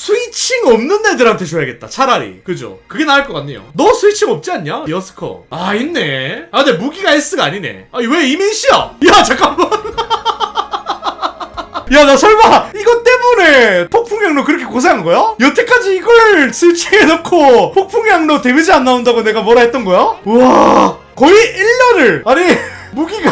스위칭 없는 애들한테 줘야겠다. 차라리. 그죠? 그게 나을 것 같네요. 너 스위칭 없지 않냐? 여스커. 아 있네. 아 근데 무기가 S가 아니네. 아왜 이민씨야? 야 잠깐만. 야 나 설마 이것 때문에 폭풍향로 그렇게 고생한 거야? 여태까지 이걸 스위칭에 넣고 폭풍향로 데미지 안 나온다고 내가 뭐라 했던 거야? 우와 거의 1년을. 아니 무기가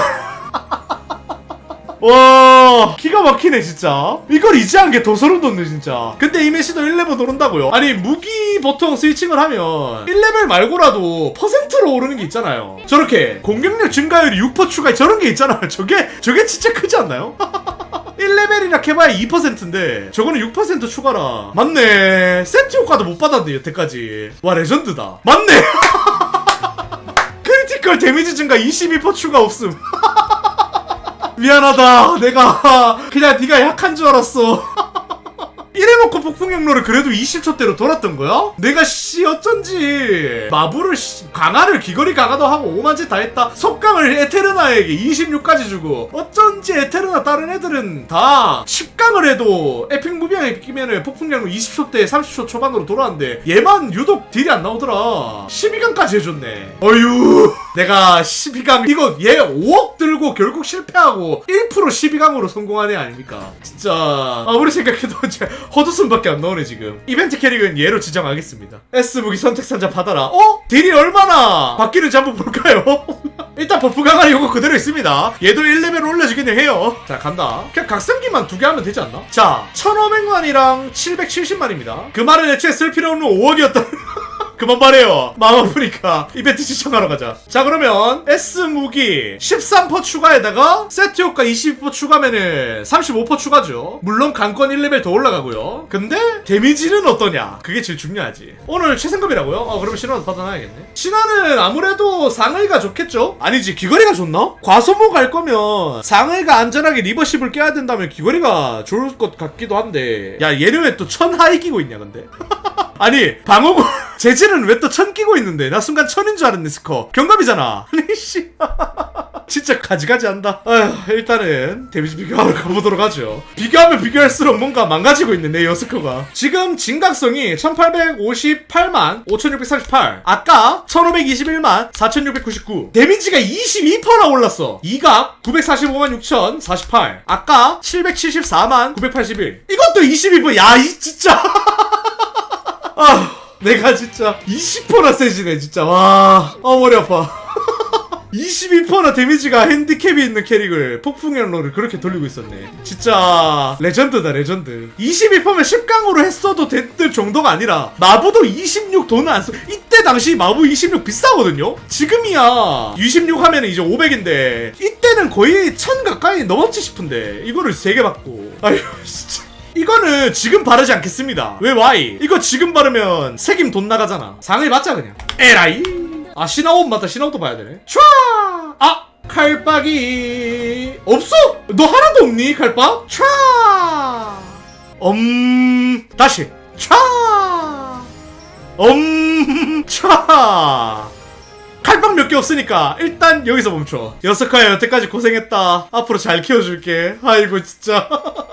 와 기가 막히네 진짜. 이걸 이제 한게 더 소름 돋네 진짜. 근데 이 메시도 1레벨 오른다고요? 아니 무기 보통 스위칭을 하면 1레벨 말고라도 퍼센트로 오르는 게 있잖아요. 저렇게 공격력 증가율이 6% 추가 저런 게 있잖아요. 저게 저게 진짜 크지 않나요? 1레벨이라 해봐야 2%인데 저거는 6% 추가라. 맞네. 세트 효과도 못 받았네 여태까지. 와 레전드다. 맞네. 크리티컬 데미지 증가 22% 추가 없음 미안하다. 내가 그냥 네가 약한 줄 알았어. 이래놓고 폭풍향로를 그래도 20초대로 돌았던 거야? 내가 씨 어쩐지. 마부를 씨, 강화를 귀걸이 강화도 하고 오만짓 다 했다. 속강을 에테르나에게 26까지 주고 어쩐지 에테르나 다른 애들은 다 10강을 해도 에픽 무비앙에 비키면은 폭풍향로 20초대 30초 초반으로 돌아왔는데 얘만 유독 딜이 안 나오더라. 12강까지 해줬네. 어휴 내가 12강 이거 얘 5억 들고 결국 실패하고 1% 12강으로 성공한 애 아닙니까? 진짜. 아무리 생각해도 진짜 헛웃음밖에 안 나오네 지금. 이벤트 캐릭은 얘로 지정하겠습니다. S 무기 선택 상자 받아라. 어? 딜이 얼마나? 바뀌는지 한번 볼까요? 일단 버프 강화는 이거 그대로 있습니다. 얘도 1레벨 올려주긴 해요. 자 간다. 그냥 각성기만 두 개 하면 되지 않나? 자 1500만이랑 770만입니다. 그 말은 애초에 쓸 필요 없는 5억이었다 그만 말해요. 마음 아프니까 이벤트 시청하러 가자. 자 그러면 S 무기 13% 추가에다가 세트 효과 22% 추가면은 35% 추가죠. 물론 강권 1레벨 더 올라가고요. 근데 데미지는 어떠냐? 그게 제일 중요하지. 오늘 최상급이라고요? 어 그러면 신화도 받아놔야겠네. 신화는 아무래도 상의가 좋겠죠? 아니지 귀걸이가 좋나? 과소모 갈 거면 상의가 안전하게 리버십을 깨야 된다면 귀걸이가 좋을 것 같기도 한데 야 얘는 왜 또 천하이 끼고 있냐 근데? 아니 방어구 재질은 왜 또 천 끼고 있는데? 나 순간 천인 줄 알았네 스커 경감이잖아. 아니 씨. 진짜 가지가지 한다. 아휴 일단은 데미지 비교하러 가보도록 하죠. 비교하면 비교할수록 뭔가 망가지고 있네 내 여스커가. 지금 진각성이 1858만 5638 아까 1521만 4699 데미지가 22%나 올랐어. 이각 945만 6048 아까 774만 981 이것도 22%야 이 진짜. 아, 내가 진짜 20%나 세지네, 진짜. 와, 아, 머리 아파. 22%나 데미지가 핸디캡이 있는 캐릭을 폭풍현로를 그렇게 돌리고 있었네. 진짜 레전드다 레전드. 22%면 10강으로 했어도 됐을 정도가 아니라 마부도 26 돈은 안 써. 이때 당시 마부 26 비싸거든요. 지금이야 26 하면 이제 500인데 이때는 거의 1000 가까이 넘었지 싶은데 이거를 3개 받고. 아휴 진짜. 이거는 지금 바르지 않겠습니다. 왜 와이? 이거 지금 바르면 색임 돈 나가잖아. 상을 받자 그냥. 에라이. 아 신화옷 맞다. 신화옷도 봐야 되네. 촤. 아 칼빡이 없어? 너 하나도 없니 칼빡? 촤. 음 다시. 촤. 음 촤. 칼빵 몇 개 없으니까 일단 여기서 멈춰. 여섯카야 여태까지 고생했다. 앞으로 잘 키워줄게. 아이고 진짜.